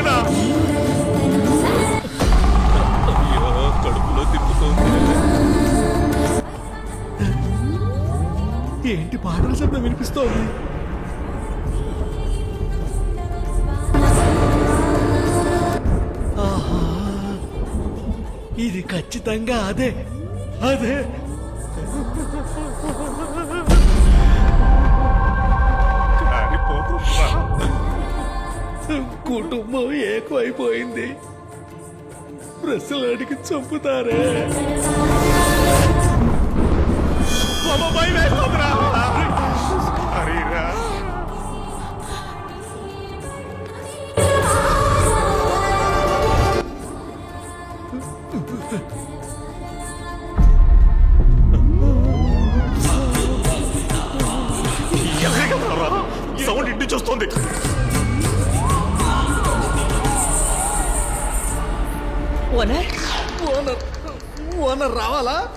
నేనా అయ్యో కడుపులో తిప్పుతోంది. ఏంటి పాటల శబ్దం వినిపిస్తోంది? ఇది ఖచ్చితంగా అదే అదే. కాలిపోతుందిరా. కుటుంబం ఏకమైపోయింది. ప్రశ్నలాడికి చంపుతారే. సౌండ్ ఇంటి చూస్తుంది ఓనర్ ఓనర్ ఓనర్ రావాలా?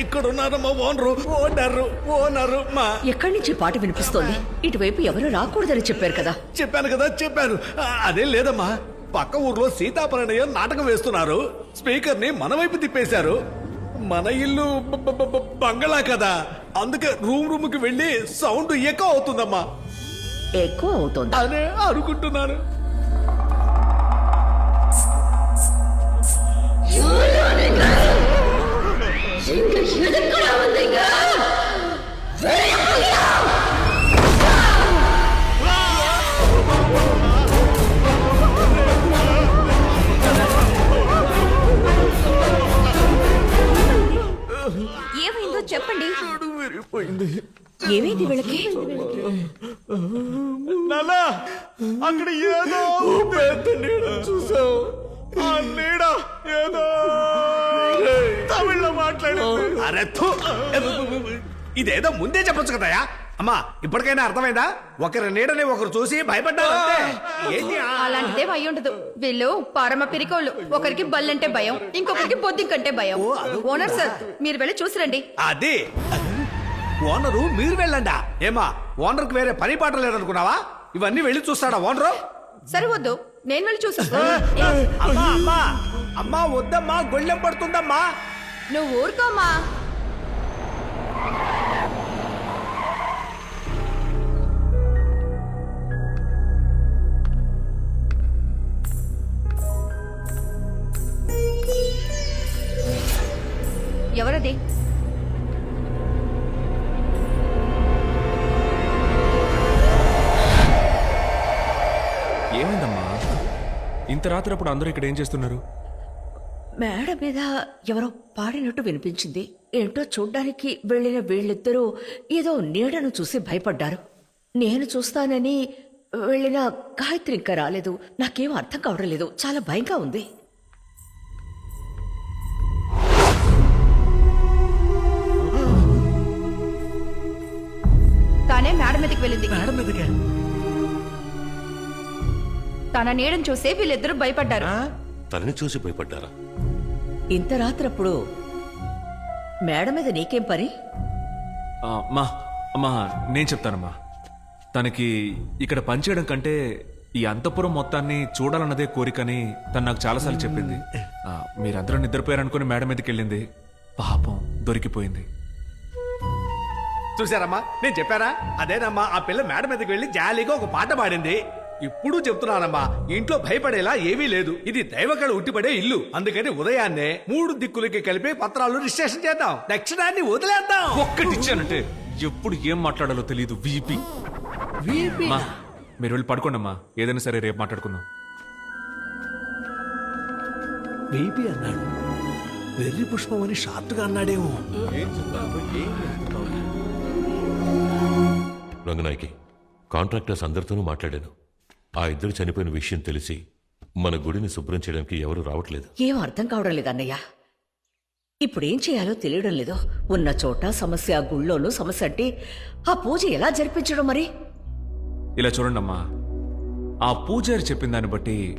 ఇక్కడ ఉన్నారమ్మా ఓనరు ఓనరు ఓనరు మా. ఎక్కడి నుంచి పాట వినిపిస్తోంది? ఇటువైపు ఎవరు రాకూడదని చెప్పారు కదా. చెప్పాను కదా చెప్పాను. అదేం లేదమ్మా. పక్క ఊర్లో సీతాపరణయం నాటకం వేస్తున్నారు. స్పీకర్ని మన వైపు తిప్పేశారు. మన ఇల్లు బంగళా కదా. అందుకే రూమ్ రూమ్కి వెళ్ళి సౌండ్ ఎక్కువ అవుతుందమ్మా. ఎక్కువ అవుతోంది. అనే అనుకుంటున్నాను. ఏమైందో చెప్పండి. ఏమైంది వీళ్ళకి? నాన్నా అక్కడ ఏదో పెద్ద నీడ చూసావు. ఆ నీడ ఏదో తమిళ్ళో మాట్లాడింది. అరే థు! ఇదేదో ముందే చెప్పొచ్చు కదయా అమ్మా ఇప్పటికైనా అర్థమైందా? ఒకరి నీడని ఒకరు చూసి భయపడ్డారు అంతే. ఏంటి ఆ- అలాంటిదేం అయి ఉండదు. వీళ్ళు పరమ పిరికోళ్ళు. ఒకరికి బల్లంటే భయం ఇంకొకరికి బొద్దింకంటే భయం. ఓనర్ సార్ మీరు వెళ్ళి చూసిరండి అది. ఓనరు మీరు వెళ్ళండా. ఏమా ఓనర్కి వేరే పని పాట లేదనుకున్నావా? ఇవన్నీ వెళ్ళి చూస్తాడా ఓనరు? సరే వద్దు నేను వెళ్ళి చూసి అమ్మా అమ్మా. అమ్మా వద్దమ్మా గొళ్ళెం పడుతుందమ్మా. నువ్వు ఊరుకోమా ఎవరది? ఏమైందమ్మా? ఇంత రాత్రి అప్పుడు అందరూ ఇక్కడ ఏం చేస్తున్నారు? మేడ మీద ఎవరో పాడినట్టు వినిపించింది. ఏంటో చూడ్డానికి వెళ్ళిన వీళ్ళిద్దరూ ఏదో నీడను చూసి భయపడ్డారు. నేను చూస్తానని వెళ్ళిన గాయత్రి ఇంకా రాలేదు. నాకేం అర్థం కావడం లేదు. చాలా భయంగా ఉంది. తానే మేడ మీదకి వెళ్ళింది. మేడం మీదకే? తన నీడని చూసే వీళ్ళిద్దరూ భయపడ్డారు. తనని చూసి భయపడ్డారా? ఇంత రాత్రప్పుడు మేడ మీద నీకేం పని? ఆ, అమ్మా అమ్మా నేను చెప్తానమ్మా. తనకి ఇక్కడ పనిచేయడం కంటే ఈ అంతపురం మొత్తాన్ని చూడాలన్నదే కోరికని తను నాకు చాలాసార్లు చెప్పింది. ఆ, మీరందరూ నిద్రపోయారనుకుని మేడం మీదకి వెళ్ళింది. పాపం దొరికిపోయింది. చూసారమ్మా నేను చెప్పారా అదేనమ్మా ఆ పిల్ల మేడ మీదకి వెళ్ళి జాలీగా ఒక పాట పాడింది. ఇప్పుడు చెప్తున్నానమ్మా ఇంట్లో భయపడేలా ఏమీ లేదు. ఇది దైవకళ ఉట్టిపడే ఇల్లు. అందుకని ఉదయాన్నే మూడు దిక్కులకి కలిపి పత్రాలు రిజిస్ట్రేషన్ చేద్దాం. దక్షిణాన్ని వదిలేద్దాం. ఒక్కటి ఇచ్చానంటే ఎప్పుడు ఏం మాట్లాడాలో తెలియదు వీపీ అమ్మా మీరు వెళ్ళి పడుకోండి అమ్మా ఏదైనా సరే రేపు మాట్లాడుకుందాం. బేబీ అన్నాడు. వెర్రి పుష్పం అని షార్ట్గా అన్నాడేమో. రంగనాయకి కాంట్రాక్టర్స్ అందరితోనూ మాట్లాడాను. ఆ ఇద్దరు చనిపోయిన విషయం తెలిసి మన గుడిని శుభ్రం చేయడానికి ఎవరు రావట్లేదు. ఏం అర్థం కావడం లేదన్నయ్య ఇప్పుడేం చేయాలో తెలియడం లేదు. ఉన్న చోట సమస్య గుళ్ళోనూ సమస్య అంటే ఆ పూజ ఎలా జరిపించడం మరి? ఇలా చూడండి అమ్మా ఆ పూజారి చెప్పిన దాన్ని బట్టి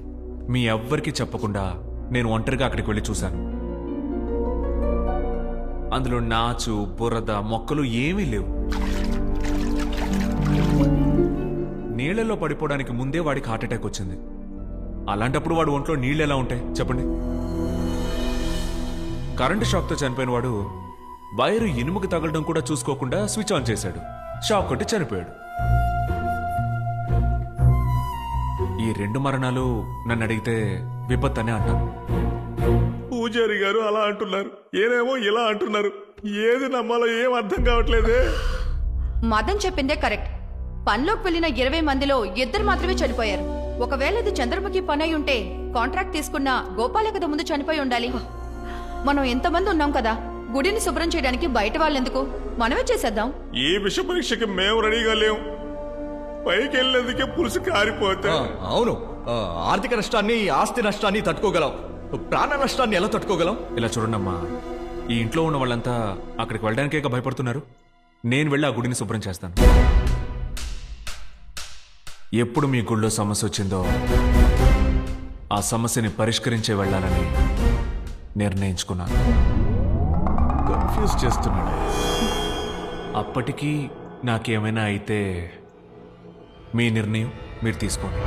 మీ ఎవ్వరికీ చెప్పకుండా నేను ఒంటరిగా అక్కడికి వెళ్ళి చూశాను. అందులో నాచు బురద మొక్కలు ఏమీ లేవు. నీళ్ళలో పడిపోవడానికి ముందే వాడికి హార్ట్ అటాక్ వచ్చింది. అలాంటప్పుడు వాడు ఒంట్లో నీళ్ళు ఎలా ఉంటాయి? చెప్పండి. కరెంటు షాక్తో చనిపోయిన వాడు వైరు ఇనుముకి తగలడం కూడా చూసుకోకుండా స్విచ్ ఆన్ చేశాడు. షాక్ కొట్టి చనిపోయాడు. ఈ రెండు మరణాలు నన్ను అడిగితే విపత్తు అనే అంటాను పూజారి గారు అలా అంటున్నారు. ఏనేమో ఇలా అంటున్నారు. ఏది నమ్మాలో ఏం అర్థం కావట్లేదే? మదన్ చెప్పిందే కరెక్ట్. పనిలోకి వెళ్ళిన ఇరవై మందిలో ఇద్దరు మాత్రమే చనిపోయారు. ఒకవేళ ఇది చంద్రముఖి పని అయి ఉంటే కాంట్రాక్ట్ తీసుకున్న గోపాల కదా ముందు చనిపోయి ఉండాలి. మనం ఎంతమంది ఉన్నాం కదా గుడిని శుభ్రం చేయడానికి బయట వాళ్ళెందుకు? మనమే చేసేద్దాం. ఈ విష పరీక్షకి మేము రెడీగా లేం. పైకి వెళ్ళేందుకే పులుసు కారిపోతే. అవును. ఆర్థిక నష్టాన్ని ఆస్తి నష్టాన్ని తట్టుకోగలం. ప్రాణ నష్టాన్ని ఎలా తట్టుకోగలం? ఇలా చూడండమ్మా ఈ ఇంట్లో ఉన్న వాళ్ళంతా అక్కడికి వెళ్ళడానికే భయపడుతున్నారు? నేను వెళ్ళి ఆ గుడిని శుభ్రం చేస్తాను. ఎప్పుడు మీ గుళ్ళో సమస్య వచ్చిందో ఆ సమస్యని పరిష్కరించే వెళ్ళాలని నిర్ణయించుకున్నాను. కన్ఫ్యూజ్ చేస్తున్నాడు. అప్పటికీ నాకేమైనా అయితే మీ నిర్ణయం మీరు తీసుకోండి.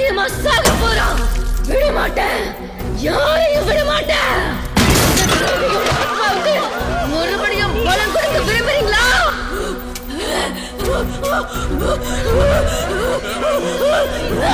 நிச்சயமா சாக போறோம் விட மாட்டேன் யாரையும் விட மாட்டேன் மறுபடியும் பலம் கொடுக்க விரும்புறீங்களா? Ah!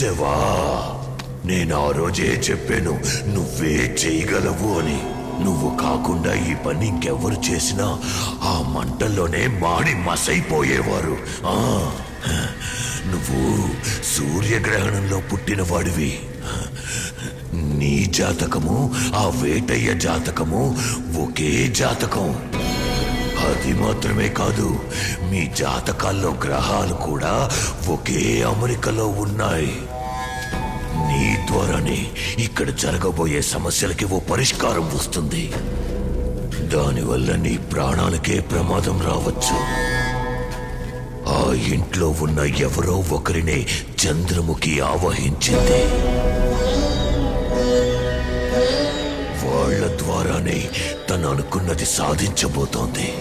చేసేవా? నేను ఆ రోజే చెప్పాను నువ్వే చేయగలవు అని. నువ్వు కాకుండా ఈ పని ఇంకెవరు చేసినా ఆ మంటల్లోనే మాడి మసైపోయేవారు. ఆ నువ్వు సూర్యగ్రహణంలో పుట్టిన వాడివి. నీ జాతకము ఆ వేటయ్య జాతకము ఒకే జాతకం. అది మాత్రమే కాదు మీ జాతకాల్లో గ్రహాలు కూడా ఒకే అమరికలో ఉన్నాయి. నీ ద్వారానే ఇక్కడ జరగబోయే సమస్యలకి ఓ పరిష్కారం వస్తుంది. దానివల్ల నీ ప్రాణాలకే ప్రమాదం రావచ్చు. ఆ ఇంట్లో ఉన్న ఎవరో ఒకరినే చంద్రముఖి ఆవహించింది. వాళ్ళ ద్వారానే తను అనుకున్నది సాధించబోతోంది.